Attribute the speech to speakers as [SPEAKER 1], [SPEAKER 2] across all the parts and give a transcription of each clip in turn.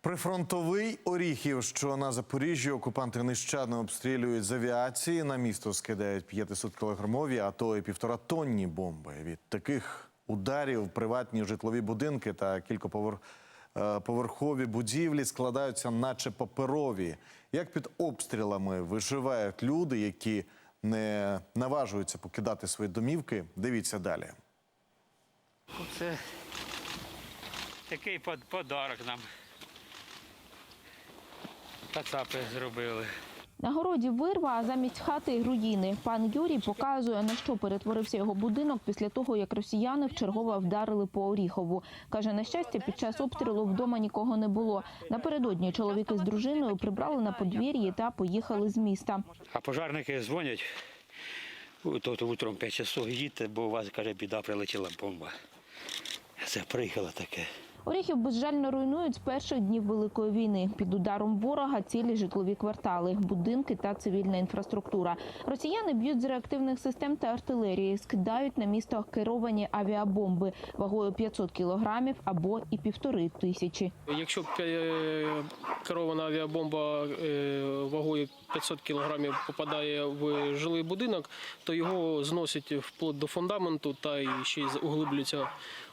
[SPEAKER 1] Прифронтовий Оріхів, що на Запоріжжі окупанти нещадно обстрілюють з авіації. На місто скидають 500-кілограмові, а то і півторатонні бомби. Від таких ударів приватні житлові будинки та кількоповерхові будівлі складаються, наче паперові. Як під обстрілами виживають люди, які не наважуються покидати свої домівки, дивіться далі.
[SPEAKER 2] Це такий под- подарок нам. Кацапи зробили.
[SPEAKER 3] На городі вирва, а замість хати руїни. Пан Юрій показує, на що перетворився його будинок після того, як росіяни вчергове вдарили по Оріхову. Каже, на щастя, під час обстрілу вдома нікого не було. Напередодні чоловіки з дружиною прибрали на подвір'ї та поїхали з міста.
[SPEAKER 2] А пожарники дзвонять. Тут утром 5 часов їдьте, бо у вас, каже, біда прилетіла бомба. Це приїхало таке.
[SPEAKER 3] Оріхів безжально руйнують з перших днів великої війни. Під ударом ворога цілі житлові квартали, будинки та цивільна інфраструктура. Росіяни б'ють з реактивних систем та артилерії, скидають на місто керовані авіабомби вагою 500 кілограмів або і півтори тисячі.
[SPEAKER 4] Якщо е, керована авіабомба е, вагою 500 кілограмів попадає в жилий будинок, то його зносять вплоть до фундаменту та ще й углублюється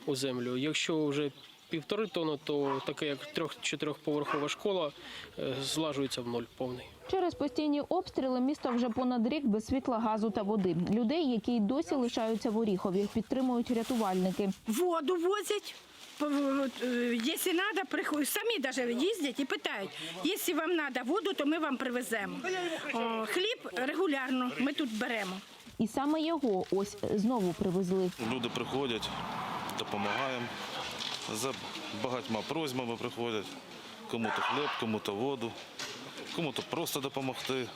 [SPEAKER 4] у землю. Якщо вже півтори тонни, то таке як трьох-чотирьохповерхова школа е, злажується в ноль повний.
[SPEAKER 3] Через постійні обстріли місто вже понад рік без світла, газу та води. Людей, які й досі лишаються в Оріхові, підтримують рятувальники.
[SPEAKER 5] воду возять. П- э, Если надо, приход- самі даже їздять і питають, якщо вам треба воду, то ми вам привеземо. Хліб регулярно ми тут беремо.
[SPEAKER 3] І саме його ось знову привезли.
[SPEAKER 6] Люди приходять, допомагаємо. За багатьма просьбами приходять. Кому-то хліб, кому-то воду, кому-то просто допомогти.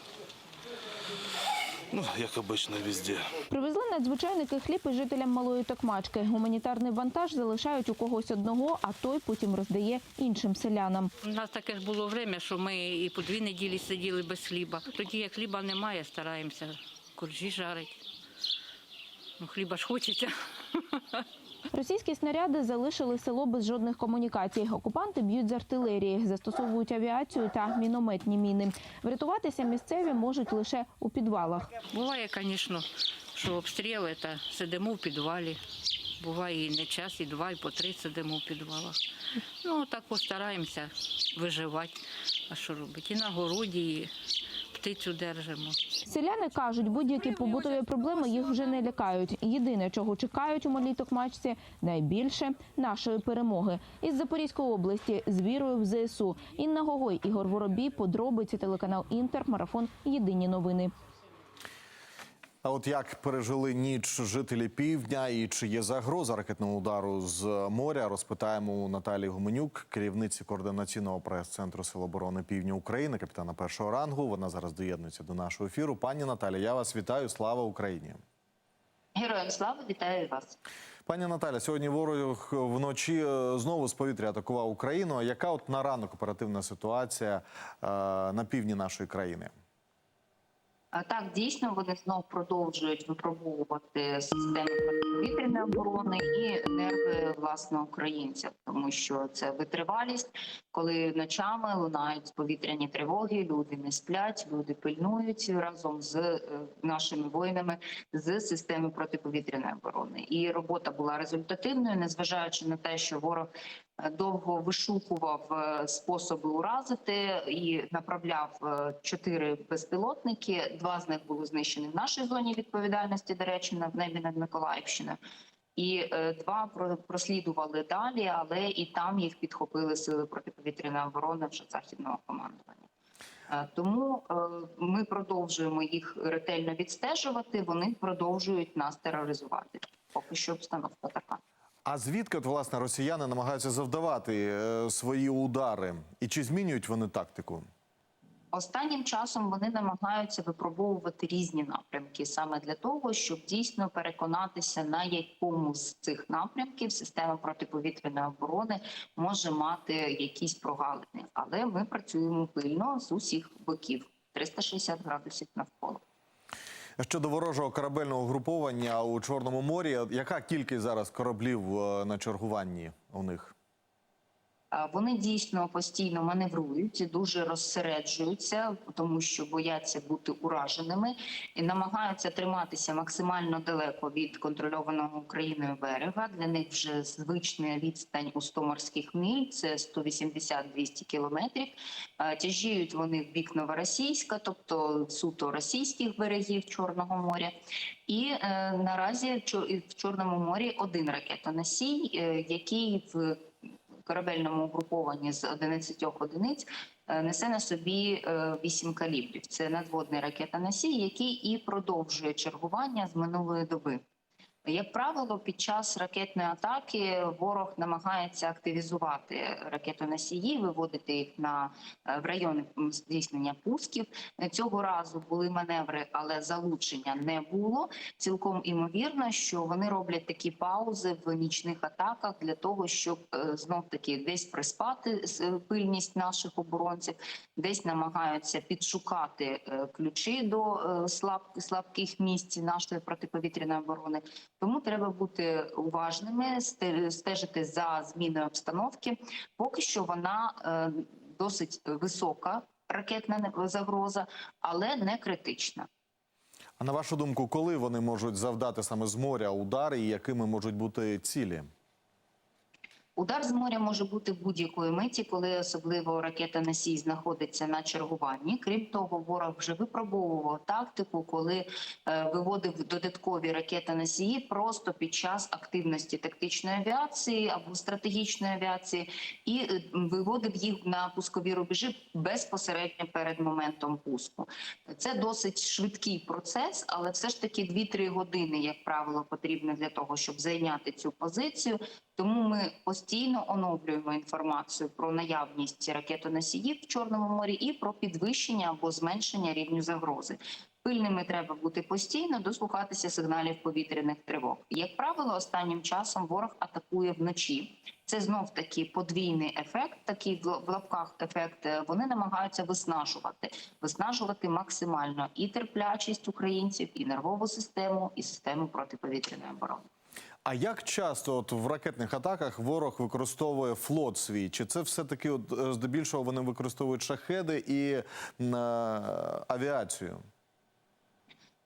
[SPEAKER 6] Ну, як обично, везде.
[SPEAKER 3] Привезли надзвичайники хліб і жителям малої токмачки. Гуманітарний вантаж залишають у когось одного, а той потім роздає іншим селянам.
[SPEAKER 7] У нас таке ж було время, що ми і по дві неділі сиділи без хліба. Тоді як хліба немає, стараємося коржі жарити. Ну, хліба ж хочеться.
[SPEAKER 3] Російські снаряди залишили село без жодних комунікацій. Окупанти б'ють з артилерії, застосовують авіацію та мінометні міни. Врятуватися місцеві можуть лише у підвалах.
[SPEAKER 7] Буває, звісно, що обстріли та сидимо в підвалі. Буває і не час, і два, і по три сидимо в підвалах. Ну, так постараємося виживати. А що робити? І на городі, і птицю держимо.
[SPEAKER 3] Селяни кажуть, будь-які побутові проблеми їх вже не лякають. Єдине, чого чекають у малій токмачці, найбільше нашої перемоги. Із Запорізької області з вірою в ЗСУ. Інна Гогой, Ігор Воробій, подробиці телеканал Інтер, марафон Єдині новини.
[SPEAKER 1] А от як пережили ніч жителі півдня і чи є загроза ракетного удару з моря, розпитаємо у Наталії Гуменюк, керівниці координаційного прес-центру Сил оборони Півдня України, капітана першого рангу. Вона зараз доєднується до нашого ефіру. Пані Наталі, я вас вітаю. Слава Україні!
[SPEAKER 8] Героям слава вітаю вас.
[SPEAKER 1] Пані Наталя, сьогодні ворог вночі е, знову з повітря атакував Україну. А Яка от на ранок оперативна ситуація е, на півдні нашої країни?
[SPEAKER 8] Так, дійсно, вони знов продовжують випробовувати системи протиповітряної оборони і нерви власне українців, тому що це витривалість, коли ночами лунають повітряні тривоги, люди не сплять, люди пильнують разом з е, нашими воїнами з системи протиповітряної оборони. І робота була результативною, незважаючи на те, що ворог довго вишукував е, способи уразити і направляв е, чотири безпілотники. Два з них були знищені в нашій зоні відповідальності, до речі, в небі над Миколаївщиною. І е, два прослідували далі, але і там їх підхопили сили протиповітряної оборони вже західного командування. Тому ми продовжуємо їх ретельно відстежувати. Вони продовжують нас тероризувати. Поки що обстановка така.
[SPEAKER 1] А звідки от, власне росіяни намагаються завдавати е, свої удари? І чи змінюють вони тактику?
[SPEAKER 8] Останнім часом вони намагаються випробовувати різні напрямки саме для того, щоб дійсно переконатися, на якому з цих напрямків система протиповітряної оборони може мати якісь прогалини. Але ми працюємо пильно з усіх боків 360 градусів навколо.
[SPEAKER 1] Щодо ворожого корабельного груповання у Чорному морі, яка кількість зараз кораблів е, на чергуванні у них?
[SPEAKER 8] Вони дійсно постійно маневрують, дуже розсереджуються, тому що бояться бути ураженими і намагаються триматися максимально далеко від контрольованого Україною берега. Для них вже звична відстань у 100 морських миль, це 180-200 кілометрів. Тяжіють вони в бік Новоросійська, тобто суто російських берегів Чорного моря. І е, наразі в Чорному морі один ракетоносій, е, який в корабельному угрупованні з 11 одиниць е, несе на собі 8 калібрів. Це надводний ракетоносій, який і продовжує чергування з минулої доби. Як правило, під час ракетної атаки ворог намагається активізувати ракетоносії, виводити їх на е, в райони здійснення пусків. Е, Цього разу були маневри, але залучення не було. Цілком імовірно, що вони роблять такі паузи в нічних атаках для того, щоб знов таки десь приспати пильність наших оборонців, десь намагаються підшукати е, ключі до е, слаб, слабких місць нашої протиповітряної оборони. Тому треба бути уважними, стежити за зміною обстановки. Поки що вона е, досить висока ракетна загроза, але не критична.
[SPEAKER 1] А на вашу думку, коли вони можуть завдати саме з моря удари і якими можуть бути цілі?
[SPEAKER 8] Удар з моря може бути будь-якої миті, коли особливо ракета носій знаходиться на чергуванні. Крім того, ворог вже випробовував тактику, коли е, виводив додаткові ракети носії просто під час активності тактичної авіації або стратегічної авіації, і е, виводив їх на пускові рубежі безпосередньо перед моментом пуску. Це досить швидкий процес, але все ж таки 2-3 години, як правило, потрібно для того, щоб зайняти цю позицію. Тому ми постійно оновлюємо інформацію про наявність ракетоносіїв в Чорному морі і про підвищення або зменшення рівню загрози. Пильними треба бути постійно, дослухатися сигналів повітряних тривог. Як правило, останнім часом ворог атакує вночі. Це знов таки подвійний ефект, такий в лапках ефект. Е, Вони намагаються виснажувати, виснажувати максимально і терплячість українців, і нервову систему, і систему протиповітряної оборони.
[SPEAKER 1] А як часто от в ракетних атаках ворог використовує флот свій? Чи це все-таки от, е, здебільшого вони використовують шахеди і е, авіацію?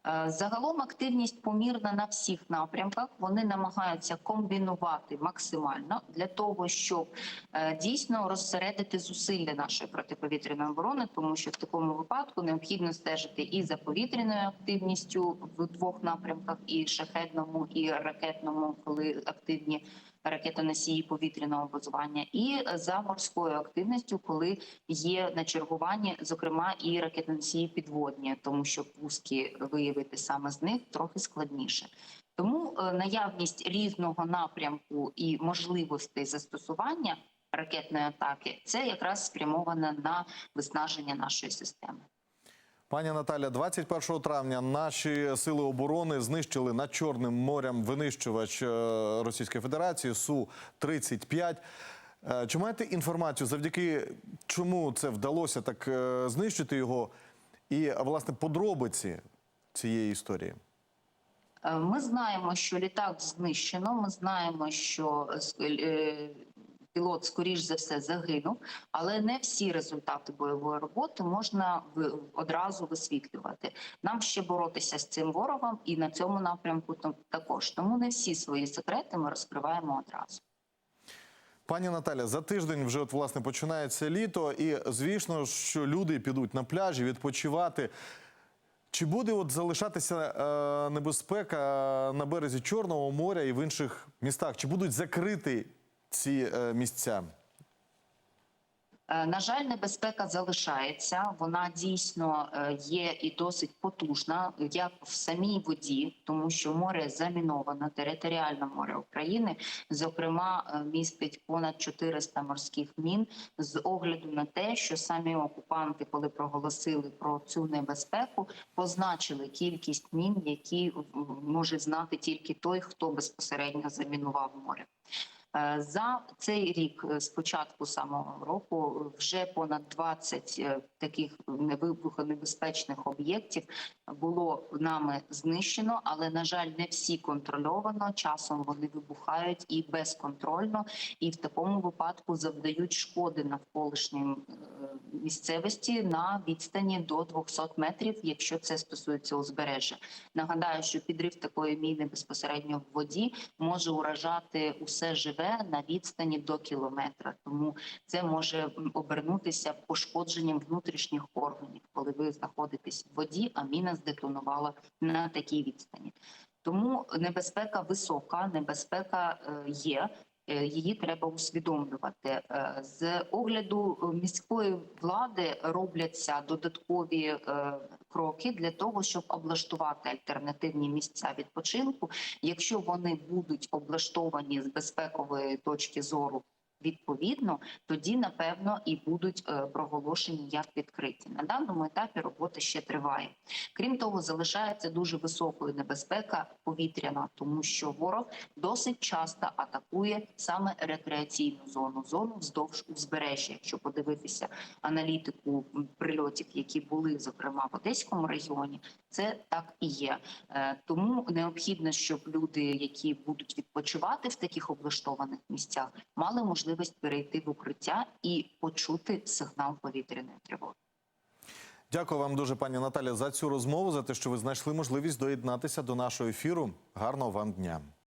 [SPEAKER 8] Е, Загалом активність помірна на всіх напрямках. Вони намагаються комбінувати максимально для того, щоб е, дійсно розсередити зусилля нашої протиповітряної оборони, тому що в такому випадку необхідно стежити і за повітряною активністю в двох напрямках, і шахедному, і ракетному, коли активні ракетоносії повітряного базування, і за морською активністю, коли є на чергуванні, зокрема і ракетоносії підводні, тому що пуски виявити саме з них трохи складніше. Тому е, наявність різного напрямку і можливостей застосування ракетної атаки це якраз спрямоване на виснаження нашої системи.
[SPEAKER 1] Пані Наталя, 21 травня наші сили оборони знищили над Чорним морем винищувач е, Російської Федерації Су 35 Е, Чи маєте інформацію, завдяки чому це вдалося так е, знищити його? І власне подробиці цієї історії?
[SPEAKER 8] Ми знаємо, що літак знищено. Ми знаємо, що пілот, скоріш за все, загинув, але не всі результати бойової роботи можна одразу висвітлювати. Нам ще боротися з цим ворогом, і на цьому напрямку також. Тому не всі свої секрети ми розкриваємо одразу.
[SPEAKER 1] Пані Наталя, за тиждень вже от власне починається літо, і звісно, що люди підуть на пляжі відпочивати. Чи буде от залишатися е, небезпека на березі Чорного моря і в інших містах? Чи будуть закриті ці е, місця?
[SPEAKER 8] Е, На жаль, небезпека залишається. Вона дійсно е, є і досить потужна, як в самій воді, тому що море заміноване, територіальне море України, зокрема, містить понад 400 морських мін. З огляду на те, що самі окупанти, коли проголосили про цю небезпеку, позначили кількість мін, які може знати тільки той, хто безпосередньо замінував море. Е, За цей рік, е, з початку самого року, вже понад 20 е, таких вибухонебезпечних об'єктів було нами знищено, але на жаль, не всі контрольовано. Часом вони вибухають і безконтрольно, і в такому випадку завдають шкоди навколишнім місцевості на відстані до 200 метрів, якщо це стосується узбережжя. Нагадаю, що підрив такої міни безпосередньо в воді може уражати усе живе на відстані до кілометра. Тому це може обернутися пошкодженням внутрішніх органів, коли ви знаходитесь в воді, а міна здетонувала на такій відстані. Тому небезпека висока, небезпека е, є. Е, Її треба усвідомлювати Е, з огляду міської влади. Робляться додаткові е, кроки для того, щоб облаштувати альтернативні місця відпочинку. Якщо вони будуть облаштовані з безпекової точки зору відповідно, тоді напевно і будуть е, проголошені як відкриті. На даному етапі робота ще триває. Крім того, залишається дуже високою небезпека повітряна, тому що ворог досить часто атакує саме рекреаційну зону, зону вздовж узбережжя. Якщо подивитися аналітику прильотів, які були зокрема в Одеському регіоні, це так і є. Е, Тому необхідно, щоб люди, які будуть відпочивати в таких облаштованих місцях, мали можливість перейти в укриття і почути сигнал повітряної тривоги.
[SPEAKER 1] Дякую вам дуже, пані Наталя, за цю розмову, за те, що ви знайшли можливість доєднатися до нашого ефіру. Гарного вам дня.